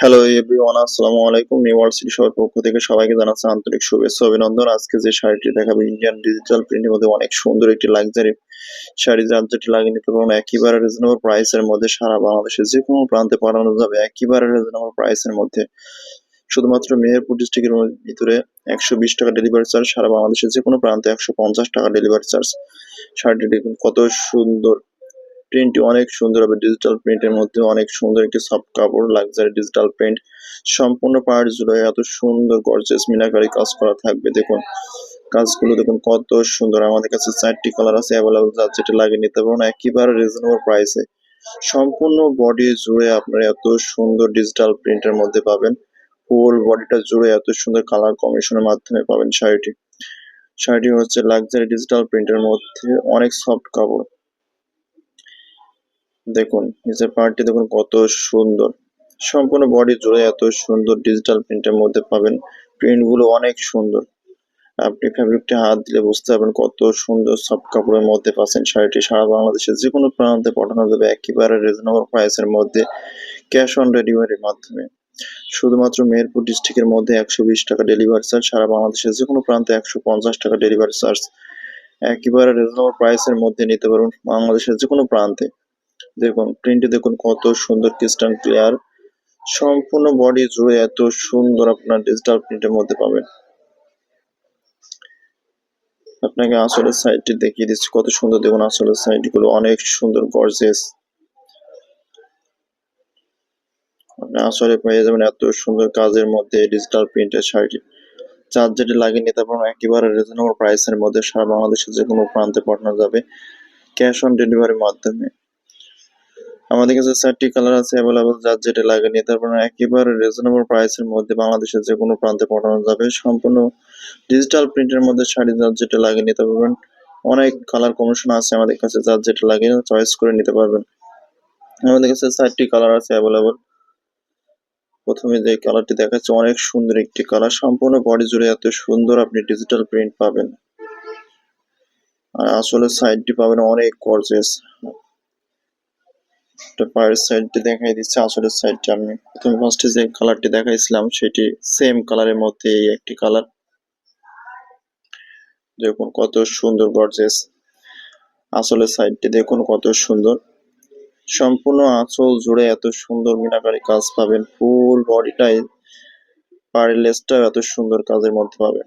Hello everyone আসসালামু আলাইকুম university সবার পক্ষ থেকে সবাইকে জানাচ্ছি আন্তরিক শুভেচ্ছা অভিনন্দন। আজকে যে শাড়িটি দেখাবো ইন্ডিয়ান ডিজিটাল প্রিন্টের মধ্যে অনেক সুন্দর একটি লাক্সারি শাড়ি, যার যেটি লাগিয়ে নিতে পারবেন একেবারে রিজনেবল প্রাইসের মধ্যে সারা বাংলাদেশে যে কোনো প্রান্তে পাঠানো যাবে একেবারে রিজনেবল প্রাইসের মধ্যে। শুধুমাত্র মেহেরপুর ডিস্ট্রিক্টের ভিতরে একশো বিশ টাকা ডেলিভারি চার্জ সারা বাংলাদেশে যে কোনো প্রান্তে একশো পঞ্চাশ টাকা ডেলিভারি চার্জ শাড়িটি দেখুন কত সুন্দর। প্রিন্টটি অনেক সুন্দর হবে। ডিজিটাল প্রিন্টের মধ্যে অনেক সুন্দর একটি সফট কাপড় লাক্সারি ডিজিটাল প্রিন্ট সম্পূর্ণ পাড় জুড়ে এত সুন্দর গর্জেস মিনাকারি কাজ করা থাকবে। দেখুন, কাজগুলো দেখুন কত সুন্দর। আমাদের কাছে চারটি কালার আছে অ্যাভেলেবল যার যেটা লাগিয়ে নিতে পারবেন, একেবারে রিজনেবল প্রাইসে সম্পূর্ণ বডি জুড়ে আপনারা এত সুন্দর ডিজিটাল প্রিন্টের মধ্যে পাবেন। ফুল বডিটা জুড়ে এত সুন্দর কালার কম্বিনেশনের মাধ্যমে পাবেন শাড়িটি। শাড়িটি হচ্ছে লাক্সারি ডিজিটাল প্রিন্টের মধ্যে অনেক সফট কাপড় দেখুন নিচের পার্টটি দেখুন কত সুন্দর। সম্পূর্ণ বডি জুড়ে এত সুন্দর ডিজিটাল প্রিন্টের মধ্যে পাবেন। প্রিন্টগুলো অনেক সুন্দর। আপনি ফ্যাব্রিকটি হাত দিলে বুঝতে পারবেন কত সুন্দর সফট কাপড়ের মধ্যে পাচ্ছেন শাড়িটি। সারা বাংলাদেশে যে কোনো প্রান্তে পাঠানো যাবে একেবারে রিজনেবল প্রাইসের মধ্যে ক্যাশ অন ডেলিভারির মাধ্যমে। শুধুমাত্র মেহেরপুর ডিস্ট্রিক্টের মধ্যে একশো বিশ টাকা ডেলিভারি চার্জ সারা বাংলাদেশে যে কোনো প্রান্তে একশো পঞ্চাশ টাকা ডেলিভারি চার্জ একেবারে রিজনেবল প্রাইসের মধ্যে নিতে পারুন বাংলাদেশের যে কোনো প্রান্তে। দেখুন প্রিন্টে দেখুন কত সুন্দর ক্রিস্টাল ক্লিয়ার সম্পূর্ণ বডি জুড়ে এত সুন্দর আপনার ডিজিটাল প্রিন্টের মধ্যে পাবেন। আপনাকে আসলের সাইডটি দেখিয়ে দিচ্ছি, কত সুন্দর দেখুন আসলের সাইডগুলো, অনেক সুন্দর গর্জেস আপনি আসলে পেয়ে যাবেন এত সুন্দর কাজের মধ্যে ডিজিটাল প্রিন্টের শাড়িটি। চার যেটি লাগিয়ে নিতে পারবেন, একেবারে রিজনেবল প্রাইসের মধ্যে সারা বাংলাদেশের যে কোনো প্রান্তে পাঠানো যাবে। ক্যাশ অন ডেলিভারির মাধ্যমে। আমাদের কাছে চারটি কালার আছে অ্যাভেলেবল যার যেটা লাগে পারেন একেবারে রিজনেবল প্রাইসের মধ্যে বাংলাদেশের যে কোনো প্রান্তে পাঠানো যাবে। সম্পূর্ণ ডিজিটাল প্রিন্টের মধ্যে শাড়ি যার যেটা লাগে নিতে পারবেন। অনেক কালার কমিশন আছে আমাদের কাছে, যার যেটা লাগে চয়েস করে নিতে পারবেন। আমাদের কাছে চারটি কালার আছে অ্যাভেলেবল প্রথমে যে কালারটি দেখাচ্ছে, অনেক সুন্দর একটি কালার সম্পূর্ণ বডি জুড়ে এত সুন্দর আপনি ডিজিটাল প্রিন্ট পাবেন। আর আসলে সাইডটি পাবেন অনেক গর্জেস পায়ের সাইডটি দেখাই দিচ্ছে আসলের সাইডটি আমি প্রথমে ফার্স্টে যে কালারটি দেখাইছিলাম, সেটি সেম কালারের মধ্যে এই একটি কালার দেখুন কত সুন্দর গর্জেস আসলের সাইডটি দেখুন কত সুন্দর। সম্পূর্ণ আঁচল জুড়ে এত সুন্দর মিনাকারি কাজ পাবেন। ফুল বডিটাই পাড়ের লেসটাও এত সুন্দর কাজের মধ্যে পাবেন।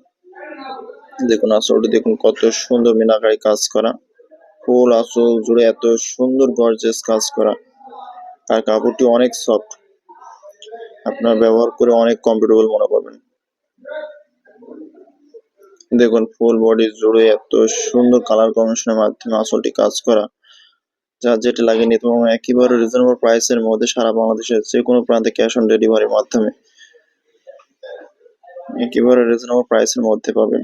দেখুন আঁচলটি, দেখুন কত সুন্দর মিনাকারি কাজ করা। ফুল আঁচল জুড়ে এত সুন্দর গর্জেস কাজ করা। আর কাপড়টি অনেক সফট আপনার ব্যবহার করে অনেক কমফোর্টেবল মনে করবেন। দেখুন ফুল বডি জুড়ে এত সুন্দর কালার কম্বিনেশনের মাধ্যমে আসলটি কাজ করা। যা যেটা লাগিয়ে নিতে পারবেন একেবারে রিজনেবল প্রাইসের মধ্যে সারা বাংলাদেশের যে কোনো প্রান্তে ক্যাশ অন ডেলিভারির মাধ্যমে একেবারে রিজনেবল প্রাইসের মধ্যে পাবেন।